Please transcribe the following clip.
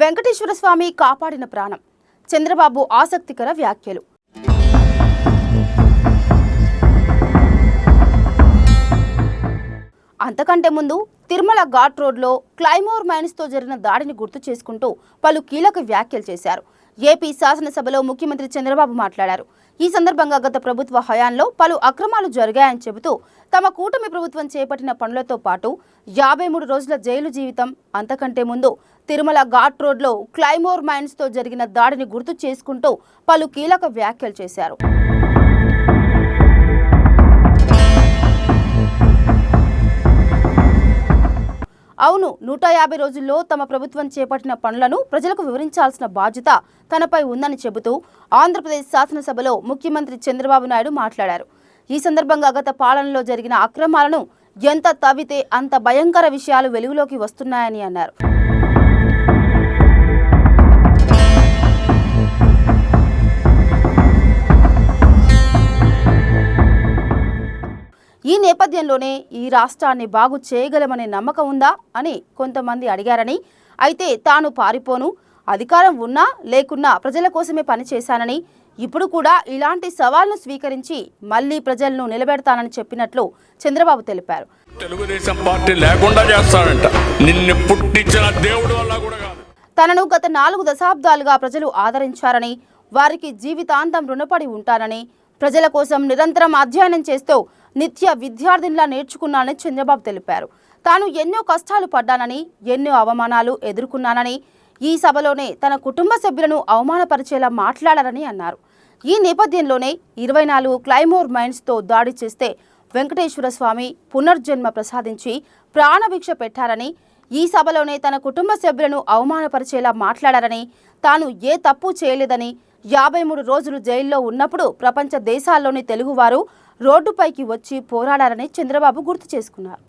వెంకటేశ్వర స్వామి కాపాడిన ప్రాణం. చంద్రబాబు ఆసక్తికర వ్యాఖ్యలు. అంతకంటే ముందు తిరుమల ఘాట్ రోడ్లో క్లైమోర్ మైన్స్తో జరిగిన దాడిని గుర్తు చేసుకుంటూ పలు కీలక వ్యాఖ్యలు చేశారు. ఏపీ శాసనసభలో ముఖ్యమంత్రి చంద్రబాబు మాట్లాడారు. ఈ సందర్భంగా గత ప్రభుత్వ హయాంలో పలు అక్రమాలు జరిగాయని చెబుతూ తమ కూటమి ప్రభుత్వం చేపట్టిన పనులతో పాటు యాభై మూడు రోజుల జైలు జీవితం అంతకంటే ముందు తిరుమల ఘాట్ రోడ్లో క్లైమోర్ మైన్స్తో జరిగిన దాడిని గుర్తు చేసుకుంటూ పలు కీలక వ్యాఖ్యలు చేశారు. అవును నూట యాభై రోజుల్లో తమ ప్రభుత్వం చేపట్టిన పనులను ప్రజలకు వివరించాల్సిన బాధ్యత తనపై ఉందని చెబుతూ ఆంధ్రప్రదేశ్ శాసనసభలో ముఖ్యమంత్రి చంద్రబాబు నాయుడు మాట్లాడారు. ఈ సందర్భంగా గత పాలనలో జరిగిన అక్రమాలను ఎంత తవ్వితే అంత భయంకర విషయాలు వెలుగులోకి వస్తున్నాయని అన్నారు. ఈ నేపథ్యంలోనే ఈ రాష్ట్రాన్ని బాగు చేయగలమనే నమ్మకం ఉందా అని కొంతమంది అడిగారని అయితే తాను పారిపోను అధికారం ఉన్నా లేకున్నా ప్రజల కోసమే పనిచేశానని ఇప్పుడు కూడా ఇలాంటి సవాల్ను స్వీకరించి మళ్ళీ ప్రజలను నిలబెడతానని చెప్పినట్లు చంద్రబాబు తెలిపారు. తెలుగుదేశం పార్టీ లేకుండా చేస్తాడంట. నిన్ను పుట్టించిన దేవుడు వల్ల కూడా తనను గత నాలుగు దశాబ్దాలుగా ప్రజలు ఆదరించారని వారికి జీవితాంతం రుణపడి ఉంటానని ప్రజల కోసం నిరంతరం అధ్యయనం చేస్తూ నిత్య విద్యార్థినిలా నేర్చుకున్నానని చంద్రబాబు తెలిపారు. తాను ఎన్నో కష్టాలు పడ్డానని ఎన్నో అవమానాలు ఎదుర్కొన్నానని ఈ సభలోనే తన కుటుంబ సభ్యులను అవమానపరిచేలా మాట్లాడారని అన్నారు. ఈ నేపథ్యంలోనే ఇరవై నాలుగు క్లైమోర్ మైన్స్తో దాడి చేస్తే వెంకటేశ్వర స్వామి పునర్జన్మ ప్రసాదించి ప్రాణభిక్ష పెట్టారని ఈ సభలోనే తన కుటుంబ సభ్యులను అవమానపరిచేలా మాట్లాడారని తాను ఏ తప్పు చేయలేదని యాభై మూడు రోజులు జైల్లో ఉన్నప్పుడు ప్రపంచ దేశాల్లోని తెలుగువారు రోడ్డుపైకి వచ్చి పోరాడారని చంద్రబాబు గుర్తు చేసుకున్నారు.